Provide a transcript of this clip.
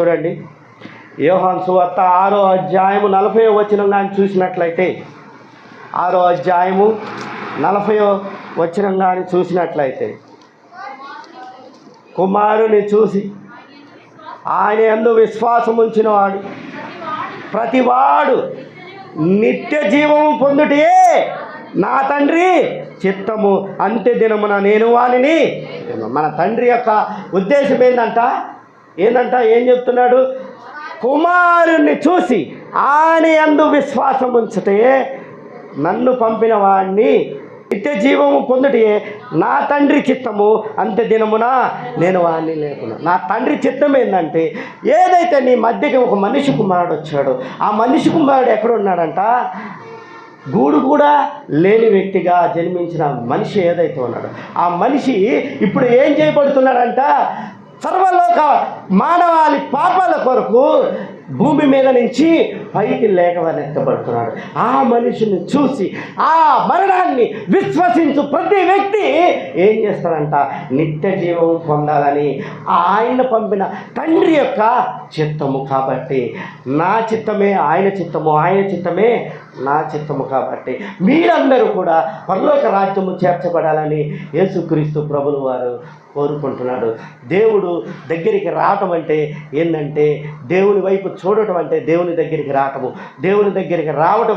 చూడండి. యోహాన్ సువార్త ఆరో అధ్యాయము నలభై వచనం కానీ చూసినట్లయితే ఆరో అధ్యాయము నలభై వచనం కానీ చూసినట్లయితే కుమారుని చూసి ఆయన ఎందు విశ్వాసం ఉంచిన వాడు ప్రతివాడు నిత్య జీవము పొందుటే నా తండ్రి చిత్తము. అంత్య దినమున నేను వానిని మన తండ్రి యొక్క ఉద్దేశం ఏంటంట ఏంటంట ఏం చెప్తున్నాడు? కుమారుణ్ణి చూసి ఆయన అందు విశ్వాసం ఉంచితే నన్ను పంపిన వాడిని నిత్య జీవము పొందుటే నా తండ్రి చిత్తము అంత దినమున నేను వాడిని లేకున్నా. నా తండ్రి చిత్తం ఏంటంటే ఏదైతే నీ మధ్యకి ఒక మనిషి కుమారుడు వచ్చాడు ఆ మనిషి కుమారుడు ఎక్కడ ఉన్నాడంట గూడు కూడా లేని వ్యక్తిగా జన్మించిన మనిషి ఏదైతే ఉన్నాడో ఆ మనిషి ఇప్పుడు ఏం చేయబడుతున్నాడంట? సర్వలోక మానవాళి పాపాల కొరకు భూమి మీద నుంచి పైకి లేకవనెత్తబడుతున్నాడు ఆ మనిషిని చూసి ఆ మరణాన్ని విశ్వసించు ప్రతి వ్యక్తి ఏం చేస్తాడంట? నిత్య జీవం పొందాలని ఆయన పంపిన తండ్రి యొక్క చిత్తము కాబట్టి నా చిత్తమే ఆయన చిత్తము ఆయన చిత్తమే నా చిత్తము కాబట్టి మీరందరూ కూడా పరలోక రాజ్యము చేర్చబడాలని యేసుక్రీస్తు ప్రభులు వారు కోరుకుంటున్నాడు. దేవుడు దగ్గరికి రావటం అంటే ఏంటంటే దేవుని వైపు చూడటం అంటే దేవుని దగ్గరికి రావటము. దేవుని దగ్గరికి రావటం